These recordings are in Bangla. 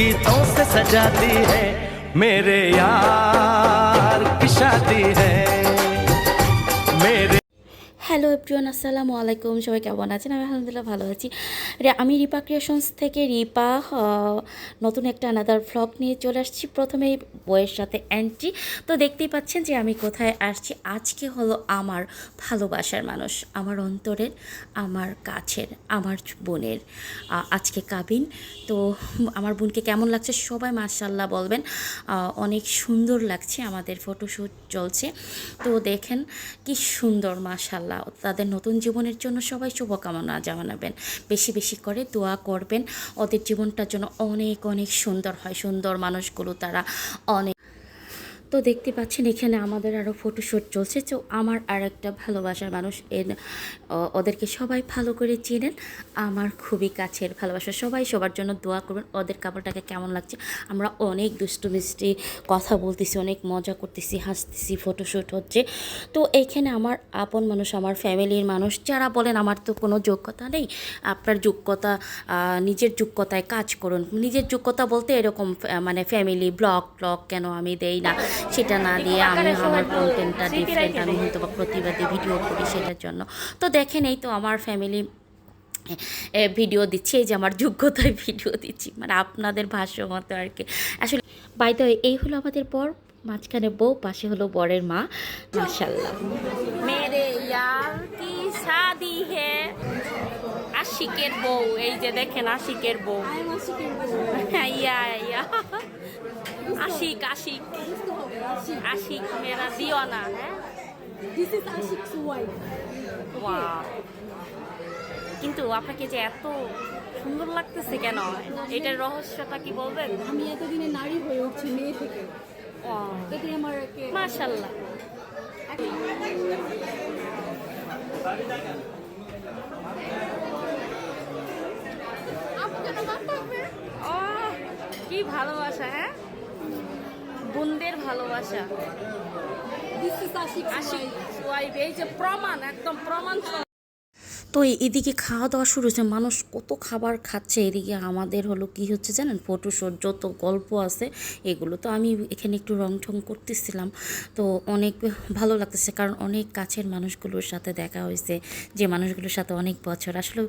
गीतों से सजाती है मेरे यार की शादी है। হ্যালো এভরিওয়ান, আসসালামু আলাইকুম। সবাই কেমন আছেন? আমি আলহামদুলিল্লাহ ভালো আছি। আমি রিপা ক্রিয়েশনস থেকে রিপা নতুন একটা আনাদার ভ্লগ নিয়ে চলে আসছি। প্রথমে বইয়ের সাথে অ্যান্টি তো দেখতেই পাচ্ছেন যে আমি কোথায় আসছি। আজকে হলো আমার ভালোবাসার মানুষ, আমার অন্তরের, আমার কাছের, আমার বোনের আজকে কাবিন। তো আমার বোনকে কেমন লাগছে সবাই মার্শাল্লাহ বলবেন। অনেক সুন্দর লাগছে, আমাদের ফটোশ্যুট চলছে। তো দেখেন কি সুন্দর মাশাল্লাহ তাদের নতুন জীবনের জন্য সবাই শুভকামনা জানাবেন। বেশি বেশি করে দোয়া করবেন। ওদের জীবনটার জন্য অনেক অনেক সুন্দর হয়। সুন্দর মানুষগুলো তারা অনেক তো দেখতে পাচ্ছেন, এখানে আমাদের আরও ফটোশ্যুট চলছে। তো আমার আর একটা ভালোবাসার মানুষ, এর ওদেরকে সবাই ভালো করে চেনেন। আমার খুবই কাছের ভালোবাসা। সবাই সবার জন্য দোয়া করবেন, ওদের কাপড়টাকে কেমন লাগছে। আমরা অনেক দুষ্টু মিষ্টি কথা বলতেছি, অনেক মজা করতেছি, হাসতেছি ফটোশ্যুট হচ্ছে। তো এইখানে আমার আপন মানুষ, আমার ফ্যামিলির মানুষ, যারা বলেন আমার তো কোনো যোগ্যতা নেই। আপনার যোগ্যতা নিজের যোগ্যতায় কাজ করুন। নিজের যোগ্যতা বলতে এরকম মানে ফ্যামিলি ব্লগ ব্লগ কেন আমি দেই না। সেটা না দিয়ে আমি আমার কন্টেন্টটা ডিফারেন্ট আমি হয়তো বা প্রতিবাদী ভিডিও করি সেটার জন্য। তো দেখেন এই তো আমার ফ্যামিলি ভিডিও দিচ্ছি এই যে আমার যোগ্যতায় ভিডিও দিচ্ছি। মানে আপনাদের ভাষ্য মতো আর কি। আসলে বাইতে এই হলো আমাদের পর মাঝখানে বউ পাশে হলো বরের মা। মাশাল্লাহ মেরে ইয়ার কি শাদি হে? আশিকের বউ এই যে দেখেন আশিকের বউ। ইয়া ইয়া আশিক আশিক। আশিক মেরা হ্যাঁ? Ashik's wife. Wow. কিন্তু আপনাকে যে এত সুন্দর লাগতেছে কেন? এটার রহস্যটা কি বলবেন? আমি এতদিনে নারী হয়ে উঠছি মেয়ে থেকে। এটাই আমার মাশাল্লাহ কি ভালোবাসা হ্যাঁ? ভালোবাসা আশিক. ওয়াইফ এই যে প্রমাণ একদম প্রমাণ। তো এদিকে খাওয়া দাওয়া শুরু হয়েছে। মানুষ কত খাবার খাচ্ছে। এদিকে আমাদের হলো কি হচ্ছে জানেন? ফটোশ্যুট যত গল্প আছে, এগুলো তো আমি এখানে একটু রং ঠং করতেছিলাম। তো অনেক ভালো লাগতেছে কারণ অনেক কাছের মানুষগুলোর সাথে দেখা হয়েছে। যে মানুষগুলোর সাথে অনেক বছর আসলে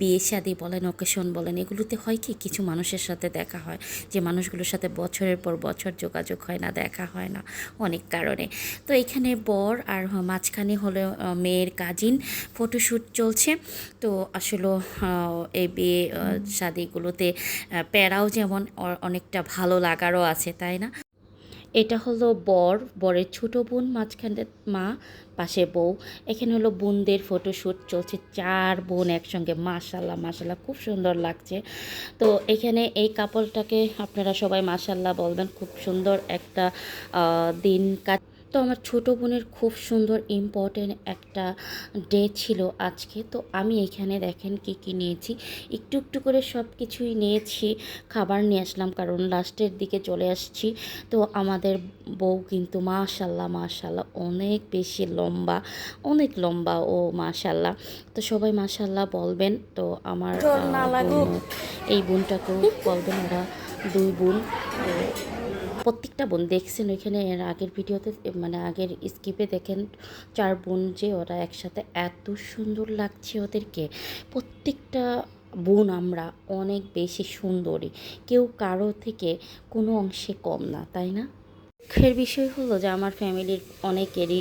বিয়ে শাদি বলেন অকেশন বলেন, এগুলোতে হয় কি? কিছু মানুষের সাথে দেখা হয়। যে মানুষগুলোর সাথে বছরের পর বছর যোগাযোগ হয় না, দেখা হয় না অনেক কারণে। তো এখানে বর আর মাঝখানে হলো মেয়ের কাজিন ফটোশ্যুট চলছে তো আসলে এই বিয়ে শাদিগুলোতে প্যারাও যেমন অনেকটা ভালো লাগারও আছে, তাই না? এটা হলো বর, বরের ছোট বোন, মাঝখানে মা, পাশে বউ। এখানে হলো বোনদের ফটোশ্যুট চলছে, চার বোন একসঙ্গে। মাশাল্লাহ মাশাল্লাহ, খুব সুন্দর লাগছে। তো এখানে এই কাপড়টাকে আপনারা সবাই মাশাল্লাহ বলবেন। খুব সুন্দর একটা দিন কাট তো আমার ছোট বোনের খুব সুন্দর ইম্পর্টেন্ট একটা ডে ছিল আজকে। তো আমি এখানে দেখেন কি কি নিয়েছি। একটু একটু করে সব কিছুই নিয়েছি খাবার নিয়ে আসলাম কারণ লাস্টের দিকে চলে আসছি। তো আমাদের বউ কিন্তু মাশাল্লাহ মাশাল্লাহ অনেক বেশি লম্বা অনেক লম্বা ও মাশাল্লাহ। তো সবাই মাশাল্লাহ বলবেন তো আমার এই বোনটাকেও বলবেন ওরা দুই বোন। প্রত্যেকটা বোন দেখছেন ওইখানে, এর আগের ভিডিওতে মানে আগের স্কিপে দেখেন চার বোন যে ওরা একসাথে এত সুন্দর লাগছে ওদেরকে। প্রত্যেকটা বোন আমরা অনেক বেশি সুন্দরী, কেউ কারও থেকে কোনো অংশে কম না, তাই না? দুঃখের বিষয় হলো যে আমার ফ্যামিলির অনেকেরই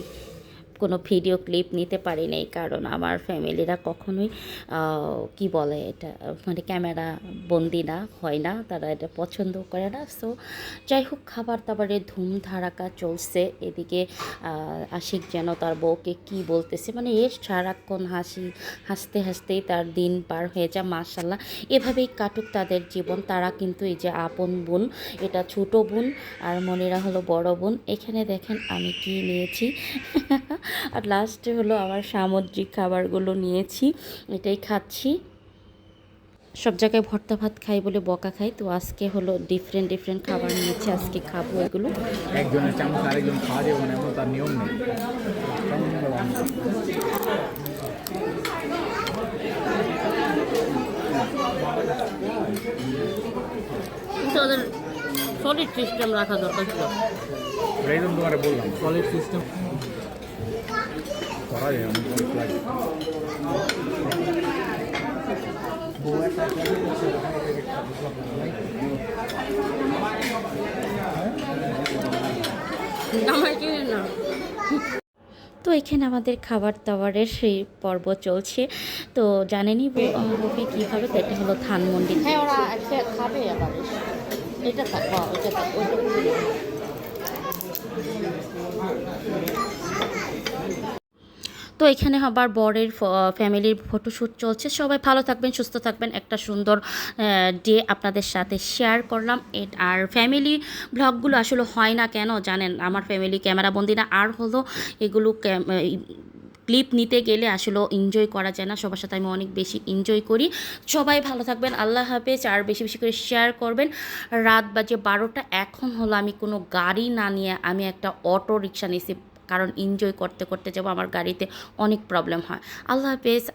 কোনো ভিডিও ক্লিপ নিতে পারি নাই, কারণ আমার ফ্যামিলিরা কখনোই কি বলে এটা মানে ক্যামেরা বন্দি না, হয় না, তারা এটা পছন্দ করে না। সো যাই হোক, খাবার দাবারের ধুম ধারাকা চলছে। এদিকে আশিক যেন তার বউকে কি বলতেছে মানে এর সারাক্ষণ হাসি, হাসতে হাসতেই তার দিন পার হয়ে যায় মার্শাল্লাহ এভাবেই কাটুক তাদের জীবন, তারা কিন্তু এই যে আপন বোন, এটা ছোট বোন, আর মনিরা হলো বড় বোন। এখানে দেখেন আমি কি নিয়েছি। আর লাস্টে হলো আমার সামুদ্রিক খাবারগুলো নিয়েছি এটাই খাচ্ছি। সব জায়গায় ভর্তা ভাত খাই বলে বকা খাই তো আজকে হলো ডিফারেন্ট ডিফারেন্ট খাবার নিয়েছি আজকে খাব এগুলো। একজনের চামচ আরেকজন খাওয়া যাবে না তার নিয়ম নেই। ওদের সলিড সিস্টেম রাখা দরকার ছিল। তোমার বললাম। সলিড সিস্টেম করা যায় আমি অনেক লাগে তো এখানে আমাদের খাবার দাবারের সেই পর্ব চলছে। তো জানেনই বপি কীভাবে তো এটা হলো ধানমন্ডি হ্যাঁ ওরা খাবে আবার। এটা থাকব তো এখানে আবার বরের ফ্যামিলির ফটোশ্যুট চলছে। সবাই ভালো থাকবেন, সুস্থ থাকবেন। একটা সুন্দর ডে আপনাদের সাথে শেয়ার করলাম। আর ফ্যামিলি ব্লগগুলো আসলে হয় না কেন জানেন? আমার ফ্যামিলি ক্যামেরাবন্দি না। আর হলো এগুলো ক্লিপ নিতে গেলে আসলে এনজয় করা যায় না। সবার সাথে আমি অনেক বেশি এনজয় করি। সবাই ভালো থাকবেন। আল্লাহ হাফেজ। আর বেশি বেশি করে শেয়ার করবেন। রাত বাজে বারোটা। এখন হলো আমি কোনো গাড়ি না নিয়ে আমি একটা অটো রিক্সা নিয়েছি। কারণ এনজয় করতে করতে যাব আমার গাড়িতে অনেক প্রবলেম হয়। আল্লাহ হাফেজ